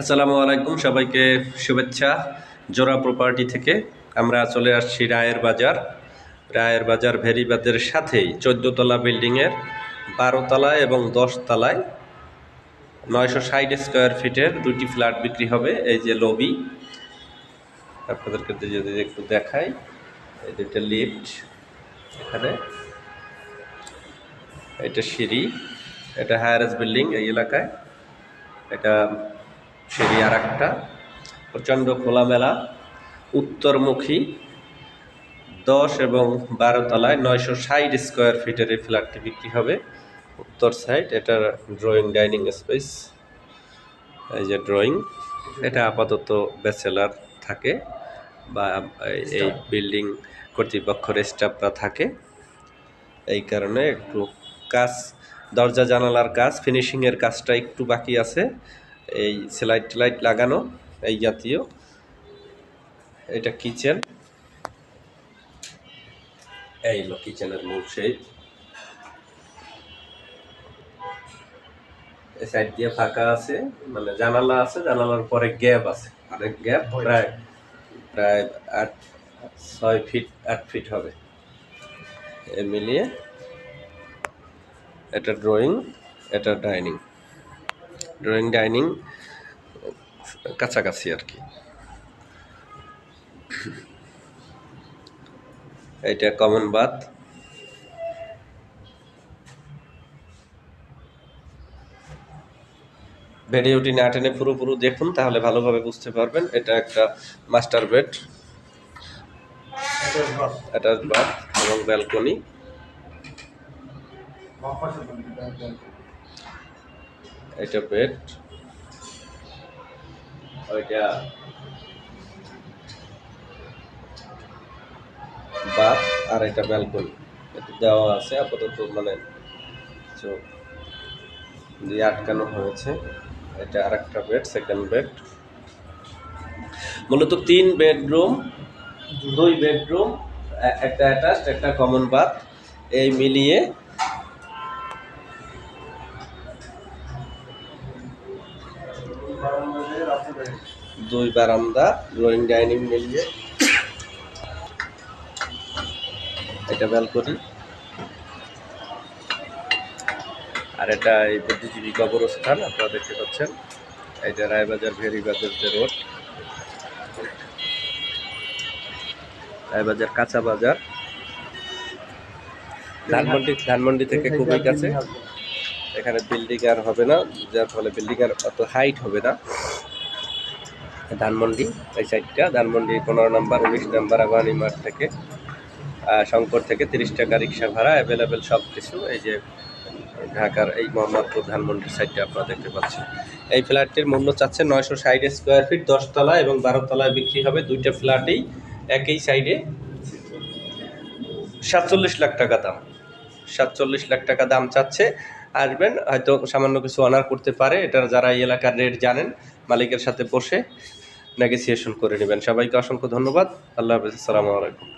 আসসালামু আলাইকুম, সবাইকে শুভেচ্ছা জোড়া প্রপার্টি থেকে। আমরা চলে আসছি রায়ের বাজার। রায়ের বাজার ভেরিবাদের সাথেই চোদ্দোতলা বিল্ডিংয়ের বারোতলা এবং দশতলায় নয়শো ষাট স্কোয়ার ফিটের দুটি ফ্ল্যাট বিক্রি হবে, এই যে লবি আপনাদেরকে যদি একটু দেখাই, এই দুটো লিফট এখানে। এটা সিঁড়ি, এটা হায়ারেস বিল্ডিং এই এলাকায়। এটা সিঁড়ি আর একটা প্রচণ্ড খোলামেলা উত্তরমুখী দশ এবং বারো তলায় নয়শো ষাট স্কোয়ার ফিটের এই ফ্ল্যাটটি বিক্রি হবে। উত্তর সাইড এটার ড্রয়িং ডাইনিং স্পেস এই যে ড্রয়িং এটা আপাতত ব্যাচেলার থাকে বা এই- এই বিল্ডিং কর্তৃপক্ষের স্টাফরা থাকে। এই কারণে একটু কাজ দরজা জানালার কাজ ফিনিশিংয়ের কাজটা একটু বাকি আছে। এই স্লাইট লাইট লাগানো এই জাতীয়। এটা কিচেন এই হলো কিচেনের মূল সেই এই সাইড দিয়ে ফাঁকা আছে মানে জানালা আছে জানালার পরে গ্যাপ আছে। আরেক গ্যাপ প্রায় প্রায় আট ছয় ফিট আট ফিট হবে। এ মিলিয়ে এটা ড্রয়িং এটা ডাইনিং ড্রয়িং ডাইনিং কাছাকাছি আর কি। এটা কমন বাথ ভিডিওটি না টেনে পুরোপুরো দেখুন তাহলে ভালোভাবে বুঝতে পারবেন এটা একটা মাস্টার বেড অ্যাটাচ বাথ এবং ব্যালকনি এটা বেড ওইটা বাথ আর এটা ব্যালকনি এটা দেওয়া আছে আপাতত মানে কিছু দিয়ে আটকানো হয়েছে। এটা আর একটা বেড সেকেন্ড বেড মূলত তিন বেডরুম দুই বেডরুম একটা অ্যাটাচড একটা কমন বাথ এই মিলিয়ে দুই বারান্দা ড্রয়িং ডাইনিং মিলিয়ে এটা ব্যালকনি আর এটা এই বুদ্ধিজীবী কবরস্থান, আপনারা দেখতে পাচ্ছেন। এটা রায়বাজার ভেরিবাজার যে রোড। রায়বাজার কাঁচা বাজার। ধানমন্ডি ধানমন্ডি থেকে খুবই কাছে। এখানে বিল্ডিং আর হবে না, যার ফলে বিল্ডিং আর অত হাইট হবে না। ধানমন্ডি, এই সাইডটা ধানমন্ডি পনেরো নাম্বার, উনিশ নাম্বার আবানি মাঠ থেকে শঙ্কর থেকে তিরিশ টাকা রিক্সা ভাড়া অ্যাভেলেবেল সব কিছু এই যে ঢাকার এই মোহাম্মদপুর ধানমন্ডির সাইডটা আপনারা দেখতে পাচ্ছেন। এই ফ্ল্যাটটির মূল্য চাচ্ছে নয়শো ষাট স্কোয়ার ফিট দশতলা এবং বারোতলায় বিক্রি হবে দুইটা ফ্ল্যাটেই একই সাইডে সাতচল্লিশ লাখ টাকা দাম। সাতচল্লিশ লাখ টাকা দাম চাচ্ছে আসবেন, হয়তো সামান্য কিছু অনার করতে পারে, এটা যারা এই এলাকার রেট জানেন, মালিকের সাথে বসে নেগোসিয়েশন করে নেবেন। সবাইকে অসংখ্য ধন্যবাদ। আল্লাহ হাফিজ, আসসালামু আলাইকুম।